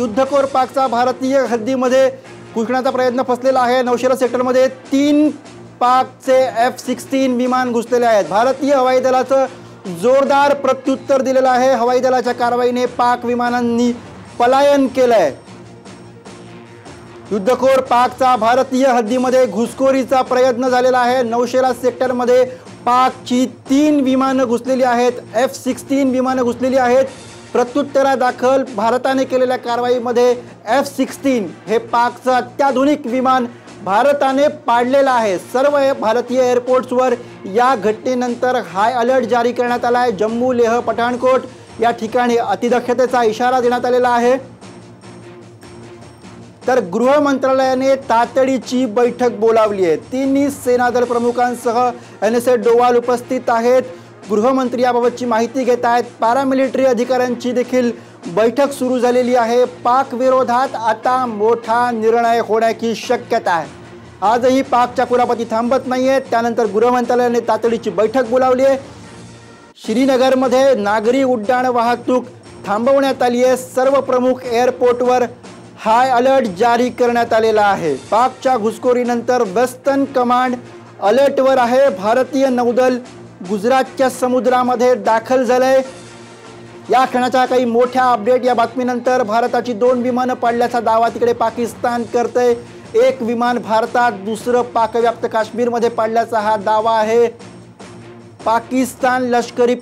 युद्धखोर पाकचा भारतीय हद्दीमध्ये घुसण्याचा प्रयत्न फसलेला आहे. नौशेरा सेक्टरमध्ये तीन पाकचे एफ सिक्स्टीन विमान घुसलेले आहेत. भारतीय हवाई दलाचं जोरदार प्रत्युत्तर दिलेलं आहे. हवाई दलाच्या कारवाईने पाक विमानांनी पलायन केलंय. युद्धखोर पाकचा भारतीय हद्दीमध्ये घुसखोरीचा प्रयत्न झालेला आहे. नौशेरा सेक्टरमध्ये पाकची तीन विमानं घुसलेली आहेत. एफ सिक्स्टीन विमानं घुसलेली आहेत. प्रत्युत्तरादाखल भारताने केलेल्या कारवाईमध्ये एफ सिक्स्टीन हे पाकचं अत्याधुनिक विमान भारताने पाडलेलं आहे. सर्व भारतीय एअरपोर्ट्सवर या घटनेनंतर हाय अलर्ट जारी करण्यात आला आहे. जम्मू लेह पठाणकोट या ठिकाणी अतिदक्षतेचा इशारा देण्यात आलेला आहे. तर गृह मंत्रालयाने तातडीची बैठक बोलावली आहे. तिन्ही सेनादल प्रमुखांसह एन एस ए डोवाल उपस्थित आहेत. गृहमंत्री याबाबतची माहिती घेत आहेत पॅरामिलिटरी अधिकाऱ्यांची देखील बैठक सुरू झालेली आहे. पाक विरोधात आता मोठा निर्णय होण्याची शक्यता आहे. आजही पाकच्या कुरापती थांबत नाही आहेत त्यानंतर गृहमंत्रालयाने तातडीची बैठक बोलावली आहे. श्रीनगरमध्ये नागरी उड्डाण वाहतूक थांबवण्यात आली आहे. सर्व प्रमुख एअरपोर्टवर हाय अलर्ट जारी करण्यात आलेला आहे. पाकच्या घुसखोरीनंतर वेस्टर्न कमांड अलर्टवर आहे. भारतीय नौदल गुजरातच्या समुद्रामध्ये दाखल झालंय. या क्षणाच्या काही मोठ्या अपडेट या बातमीनंतर भारताची दोन विमानं पाडल्याचा दावा तिकडे पाकिस्तान करतंय. एक विमान भारतात दुसरं पाकव्याप्त काश्मीरमध्ये पाडल्याचा हा दावा आहे. पाकिस्तान लष्करी